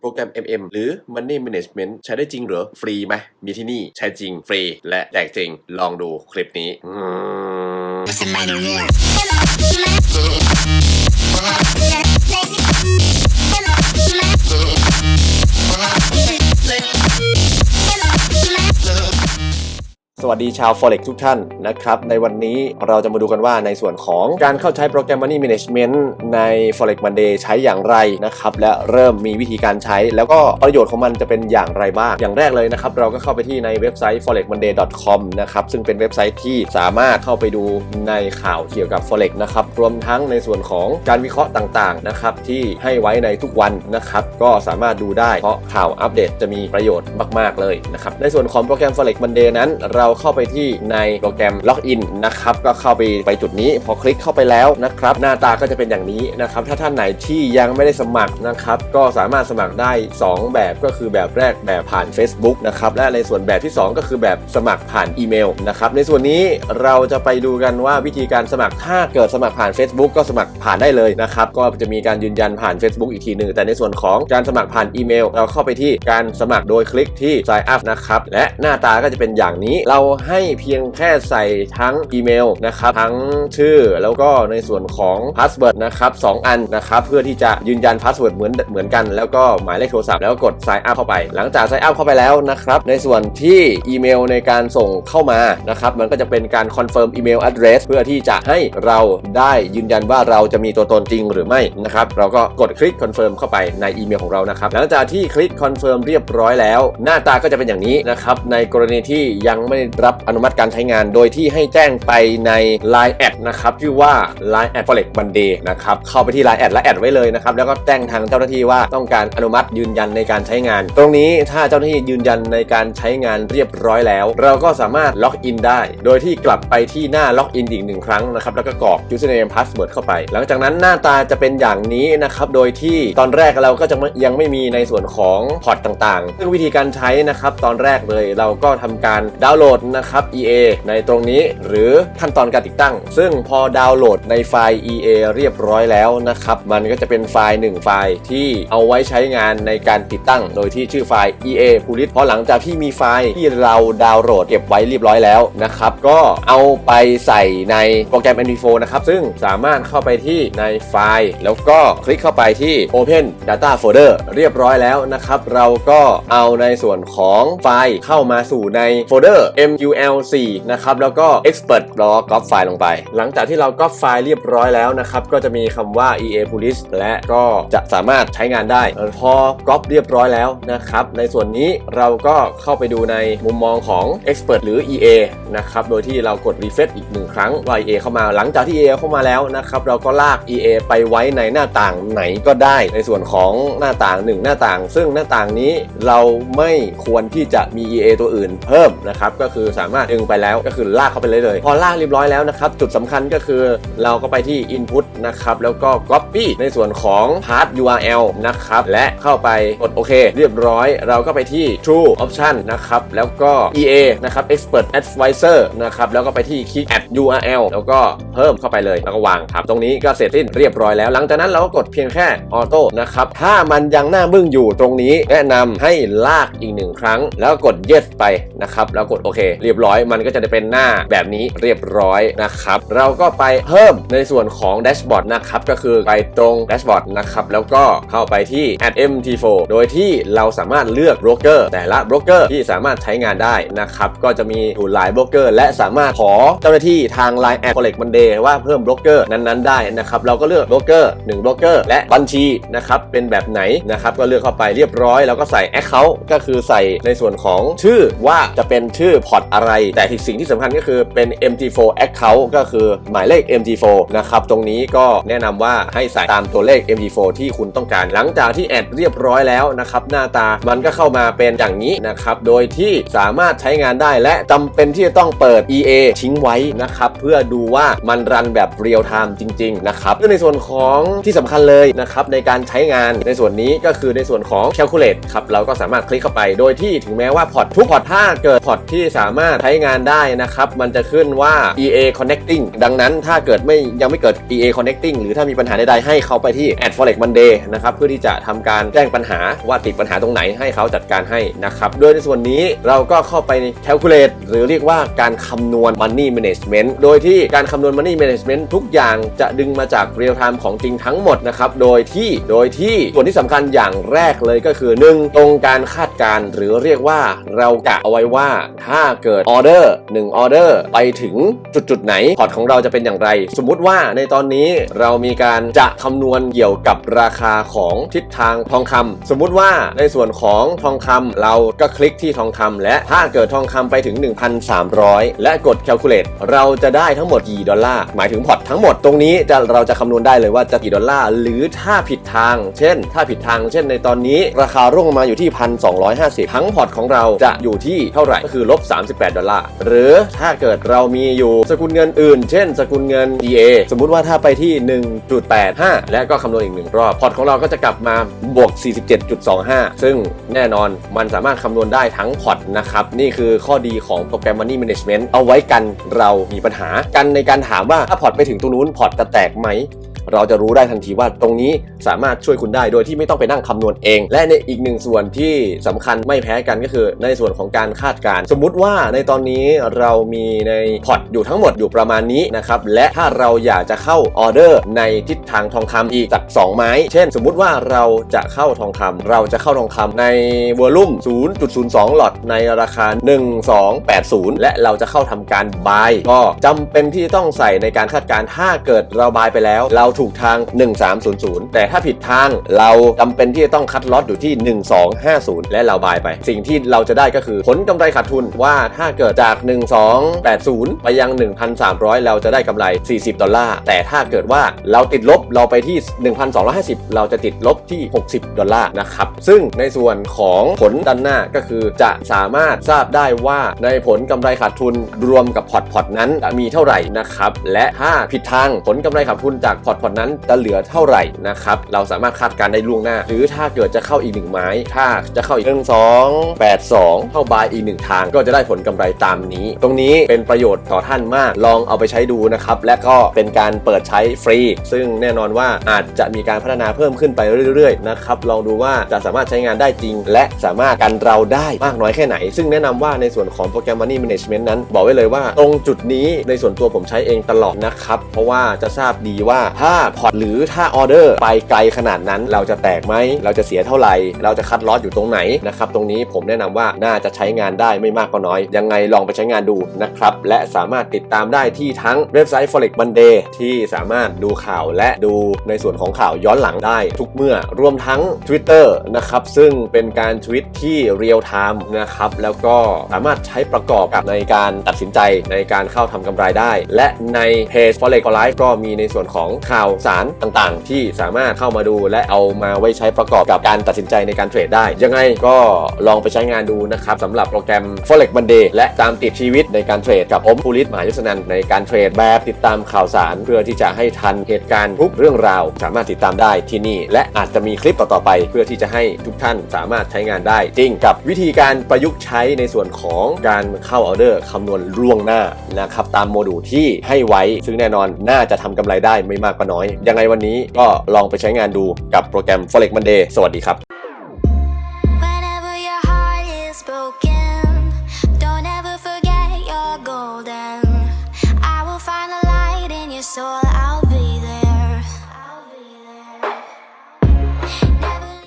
โปรแกรม MM หรือ Money Management ใช้ได้จริงหรือฟรีไหมมีที่นี่ใช้จริงฟรีและแจกจริง ลองดูคลิปนี้อืม สวัสดีชาว Forex ทุกท่านนะครับ ในวันนี้เราจะมาดูกันว่าในส่วนของการเข้าใช้โปรแกรม Money Management ใน Forex Monday ใช้อย่างไรนะครับ และเริ่มมีวิธีการใช้ แล้วก็ประโยชน์ของมันจะเป็นอย่างไรบ้าง อย่างแรกเลยนะครับ เราก็เข้าไปที่ในเว็บไซต์ forexmonday.com นะครับ ซึ่งเป็นเว็บไซต์ที่สามารถเข้าไปดูในข่าวเกี่ยวกับ Forex นะครับ รวมทั้งในส่วนของการวิเคราะห์ต่างๆนะครับที่ให้ไว้ในทุกวันนะครับ ก็สามารถดูได้เพราะข่าวอัปเดตจะมีประโยชน์มาก ๆเลยนะครับ ในส่วนของโปรแกรม Forex Monday นั้นเราเข้าไปที่ในโปรแกรมล็อกอินนะครับก็เข้าไปไปจุดนี้ พอคลิกเข้าไปแล้วนะครับ หน้าตาก็จะเป็นอย่างนี้นะครับ ถ้าท่านไหนที่ยังไม่ได้สมัครนะครับ ก็สามารถสมัครได้ 2 แบบก็คือแบบแรกแบบผ่าน Facebook นะครับ และในส่วนแบบที่ 2 ก็คือแบบสมัครผ่านอีเมลนะครับในส่วนนี้เราจะไปดูกันว่าวิธีการสมัครถ้าเกิดสมัครผ่าน Facebook ก็สมัครผ่านได้เลยนะครับก็จะมีการยืนยันผ่าน Facebook อีกทีหนึ่งแต่ในส่วนของการสมัครผ่านอีเมล เราเข้าไปที่การสมัครโดยคลิกที่ sign up นะครับและหน้าตาก็จะเป็นอย่างนี้เราให้เพียงแค่ใส่ทั้งอีเมลนะครับทั้งชื่อแล้วก็ในส่วนของพาสเวิร์ดนะครับสองอันนะครับเพื่อที่จะยืนยันพาสเวิร์ดเหมือนเหมือนกัน แล้วก็หมายเลขโทรศัพท์แล้วกด sign up เข้าไป หลังจาก sign up เข้าไปแล้วนะครับในส่วนที่อีเมลในการส่งเข้ามานะครับมันก็จะเป็นการคอนเฟิร์มอีเมล address เพื่อที่จะให้เราได้ยืนยันว่าเราจะมีตัวตนจริงหรือไม่นะครับเราก็กดคลิกคอนเฟิร์มเข้าไปในอีเมลของเรานะครับหลังจากที่คลิกคอนเฟิร์มเรียบร้อยแล้ว หน้าตาก็จะเป็นอย่างนี้นะครับในกรณีที่ยังไม่รับอนุมัติการใช้งาน โดยที่ให้แจ้งไปใน Line แอดนะครับชื่อว่า Line แอด Forex Monday นะครับเข้าไปที่ Line แอดและแอดไว้เลยนะครับแล้วก็แจ้งทางเจ้าหน้าที่ว่าต้องการอนุมัติยืนยันในการใช้งาน ตรงนี้ถ้าเจ้าหน้าที่ยืนยันในการใช้งานเรียบร้อยแล้ว เราก็สามารถล็อกอินได้ โดยที่กลับไปที่หน้าล็อกอินอีกหนึ่งครั้งนะครับแล้วก็กรอก username password เข้าไป หลังจากนั้นหน้าตาจะเป็นอย่างนี้นะครับโดยที่ตอนแรกเราก็จะยังไม่มีในส่วนของพอร์ตต่างๆซึ่งวิธีการใช้นะครับตอนแรกเลยเราก็ทำการดาวน์โหลดนะครับ EA ในตรงนี้หรือขั้นตอนการติดตั้ง ซึ่งพอดาวน์โหลดในไฟล์ EA เรียบร้อยแล้วนะครับ มันก็จะเป็นไฟล์1ไฟล์ที่เอาไว้ใช้งานในการติดตั้ง โดยที่ชื่อไฟล์ EA p u l i t พอหลังจากที่มีไฟล์ที่เราดาวน์โหลดเก็บไว้เรียบร้อยแล้วนะครับ ก็เอาไปใส่ในโปรแกรม MP4 นะครับ ซึ่งสามารถเข้าไปที่ในไฟล์ แล้วก็คลิกเข้าไปที่ Open Data Folder เรียบร้อยแล้วนะครับ เราก็เอาในส่วนของไฟล์เข้ามาสู่ในโฟลเดอร์ MUL4 นะครับแล้วก็ Expert รอก๊อปไฟล์ลงไป หลังจากที่เราก๊อปไฟล์เรียบร้อยแล้วนะครับก็จะมีคำว่า EA Police และก็จะสามารถใช้งานได้ พอก๊อปเรียบร้อยแล้วนะครับในส่วนนี้เราก็เข้าไปดูในมุมมองของ Expert หรือ EA นะครับโดยที่เรากด refresh อีกหนึ่งครั้งว่า EA เข้ามาหลังจากที่ EA เข้ามาแล้วนะครับเราก็ลาก EA ไปไว้ในหน้าต่างไหนก็ได้ ในส่วนของหน้าต่างหนึ่งหน้าต่าง ซึ่งหน้าต่างนี้เราไม่ควรที่จะมี EA ตัวอื่นเพิ่มนะครับก็คือสามารถดึงไปแล้วก็คือลากเข้าไปเลยเลย พอลากเรียบร้อยแล้วนะครับจุดสำคัญก็คือเราก็ไปที่ input นะครับแล้วก็ copy ในส่วนของ path URL นะครับและเข้าไปกดโอเค เรียบร้อย เราก็ไปที่ true option นะครับแล้วก็ EA นะครับ expert advisor นะครับแล้วก็ไปที่ click add URL แล้วก็เพิ่มเข้าไปเลยแล้วก็วางครับ ตรงนี้ก็เสร็จสิ้นเรียบร้อยแล้ว หลังจากนั้นเราก็กดเพียงแค่ออโต้นะครับถ้ามันยังหน้ามึ่งอยู่ตรงนี้ แนะนำให้ลากอีกหนึ่งครั้ง แล้วกด yes ไปนะครับแล้วกดโอเคเรียบร้อยมันก็จะได้เป็นหน้าแบบนี้เรียบร้อยนะครับ เราก็ไปเพิ่มในส่วนของแดชบอร์ดนะครับ ก็คือไปตรงแดชบอร์ดนะครับ แล้วก็เข้าไปที่ add mt4 โดยที่เราสามารถเลือกโบรกเกอร์แต่ละโบรกเกอร์ที่สามารถใช้งานได้นะครับ ก็จะมีอยู่หลายโบรกเกอร์และสามารถขอเจ้าหน้าที่ทาง Line แอด Collect Monday ว่าเพิ่มโบรกเกอร์นั้นๆได้นะครับเราก็เลือกโบรกเกอร์1โบรกเกอร์และบัญชีนะครับเป็นแบบไหนนะครับก็เลือกเข้าไปเรียบร้อย แล้วก็ใส่ Account ก็คือใส่ในส่วนของชื่อว่าจะเป็นชื่อพอร์ตอะไร แต่สิ่งที่สำคัญก็คือเป็น MT4 Account ก็คือหมายเลข MT4 นะครับ ตรงนี้ก็แนะนำว่าให้ใส่ตามตัวเลข MT4 ที่คุณต้องการ หลังจากที่แอดเรียบร้อยแล้วนะครับ หน้าตามันก็เข้ามาเป็นอย่างนี้นะครับ โดยที่สามารถใช้งานได้และจำเป็นที่จะต้องเปิด EA ทิ้งไว้นะครับ เพื่อดูว่ามันรันแบบเรียลไทม์จริง ๆ นะครับในส่วนของที่สำคัญเลยนะครับในการใช้งานในส่วนนี้ก็คือในส่วนของ calculate ครับเราก็สามารถคลิกเข้าไป โดยที่ถึงแม้ว่าพอร์ตทุกพอร์ตถ้าเกิดพอร์ตที่สามารถใช้งานได้นะครับ มันจะขึ้นว่า EA Connecting ดังนั้นถ้าเกิดไม่ยังไม่เกิด EA Connecting หรือถ้ามีปัญหาใดๆให้เขาไปที่ a d Forex Monday นะครับเพื่อที่จะทำการแจ้งปัญหาว่าติดปัญหาตรงไหนให้เขาจัดการให้นะครับโดยในส่วนนี้เราก็เข้าไปใน calculate หรือเรียกว่าการคำนวณ money management โดยที่การคำนวณ money management ทุกอย่างจะดึงมาจาก real time ของจริงทั้งหมดนะครับโดยที่โดยที่ส่วนที่สำคัญอย่างแรกเลยก็คือ 1 ตรงการคาดการณ์หรือเรียกว่าเรากะเอาไว้ว่าถ้าเกิดออเดอร์1ออเดอร์ไปถึงจุดจุดไหนพอร์ตของเราจะเป็นอย่างไร สมมุติว่าในตอนนี้เรามีการจะคำนวณเกี่ยวกับราคาของทิศทางทองคำสมมุติว่าในส่วนของทองคำเราก็คลิกที่ทองคำและถ้าเกิดทองคำไปถึง 1,300 และกด calculate เราจะได้ทั้งหมดกี่ดอลลาร์หมายถึงพอร์ตทั้งหมดตรงนี้จะเราจะคำนวณได้เลยว่าจะกี่ดอลลาร์หรือถ้าผิดทาง เช่น ถ้าผิดทาง เช่นในตอนนี้ ราคาร่วงลงมาอยู่ที่ 1,250 ทั้งพอร์ตของเราจะอยู่ที่เท่าไหร่ก็คือลบ38 ดอลลาร์ หรือถ้าเกิดเรามีอยู่สกุลเงินอื่น เช่น สกุลเงิน EA สมมุติว่าถ้าไปที่ 1.85 และก็คำนวณอีกหนึ่งรอบ พอร์ตของเราก็จะกลับมาบวก 47.25 ซึ่งแน่นอนมันสามารถคำนวณได้ทั้งพอร์ตนะครับ นี่คือข้อดีของโปรแกรม Money Management เอาไว้กันเรามีปัญหากันในการถามว่าถ้าพอร์ตไปถึงตรงนู้นพอร์ตจะแตกไหม เราจะรู้ได้ทันทีว่าตรงนี้สามารถช่วยคุณได้โดยที่ไม่ต้องไปนั่งคำนวณเอง และในอีกหนึ่งส่วนที่สำคัญไม่แพ้กันก็คือ ในส่วนของการคาดการณ์สมมุติว่าในตอนนี้เรามีในพอร์ตอยู่ทั้งหมดอยู่ประมาณนี้นะครับและถ้าเราอยากจะเข้าออเดอร์ในทิศทางทองคำอีกจาก2ไม้ เช่น สมมุติว่าเราจะเข้าทองคำเราจะเข้าทองคำในวอลลุ่ม 0.02 หลอตในราคา 1280 และเราจะเข้าทำการบายก็จำเป็นที่ต้องใส่ในการคาดการณ์ถ้าเกิดเราบายไปแล้ว เราถูกทาง 1300 แต่ถ้าผิดทางเราจำเป็นที่จะต้องคัดลอตอยู่ที่ 1250 และเราบายไป สิ่งที่เราจะได้ก็คือผลกำไรขาดทุนว่าถ้าเกิดจาก 1280 ไปยัง 1,300 เราจะได้กำไร 40 ดอลลาร์ แต่ถ้าเกิดว่าเราติดลบเราไปที่ 1,250 เราจะติดลบที่ 60 ดอลลาร์นะครับ ซึ่งในส่วนของผลด้านหน้าก็คือจะสามารถทราบได้ว่าในผลกำไรขาดทุนรวมกับพอร์ตพอร์ตนั้นจะมีเท่าไหร่นะครับ และถ้าผิดทางผลกำไรขาดทุนจากพอร์ตพอร์ตนั้นจะเหลือเท่าไหร่นะครับเราสามารถคาดการณ์ได้ล่วงหน้า หรือถ้าเกิดจะเข้าอีกหนึ่งไม้ ถ้าจะเข้าอีกหนึ่งสองแปดสองเข้าบายอีกหนึ่งทาง ก็จะได้ผลกำไรตามนี้ ตรงนี้เป็นประโยชน์ต่อท่านมากลองเอาไปใช้ดูนะครับ และก็เป็นการเปิดใช้ฟรี ซึ่งแน่นอนว่าอาจจะมีการพัฒนาเพิ่มขึ้นไปเรื่อยๆนะครับลองดูว่าจะสามารถใช้งานได้จริง และสามารถกันเราได้มากน้อยแค่ไหน ซึ่งแนะนำว่าในส่วนของโปรแกรม Money Management นั้น บอกไว้เลยว่าตรงจุดนี้ในส่วนตัวผมใช้เองตลอดนะครับเพราะว่าจะทราบดีว่าถ้าาพอร์ตหรือถ้าออเดอร์ไปไกลขนาดนั้น เราจะแตกไหม เราจะเสียเท่าไหร่ เราจะคัดลอสอยู่ตรงไหนนะครับตรงนี้ผมแนะนำว่าน่าจะใช้งานได้ไม่มากก็น้อย ยังไงลองไปใช้งานดูนะครับและสามารถติดตามได้ที่ทั้งเว็บไซต์ Forex Monday ที่สามารถดูข่าวและดูในส่วนของข่าวย้อนหลังได้ทุกเมื่อรวมทั้ง Twitter นะครับซึ่งเป็นการทวิตที่เรียลไทม์นะครับแล้วก็สามารถใช้ประกอบกับในการตัดสินใจในการเข้าทำกำไรได้ และในเพจ Forex Live ก็มีในส่วนของข่าวสารต่างๆ ที่สามารถเข้ามาดูและเอามาไว้ใช้ประกอบกับการตัดสินใจในการเทรดได้ ยังไงก็ลองไปใช้งานดูนะครับสำหรับโปรแกรม Forex Monday และตามติดชีวิตในการเทรดกับอมภูริศมหายศนันในการเทรดแบบติดตามข่าวสาร เพื่อที่จะให้ทันเหตุการณ์ทุกเรื่องราว สามารถติดตามได้ที่นี่ และอาจจะมีคลิปต่อๆไป เพื่อที่จะให้ทุกท่านสามารถใช้งานได้จริงกับวิธีการประยุกต์ใช้ในส่วนของการเข้าออเดอร์คำนวณล่วงหน้านะครับตามโมดูลที่ให้ไว้ซึ่งแน่นอนน่าจะทำกำไรได้ไม่มากก็น้อย ยังไงวันนี้ก็ลองไปใช้งานดูกับโปรแกรม Forex Monday สวัสดีครับ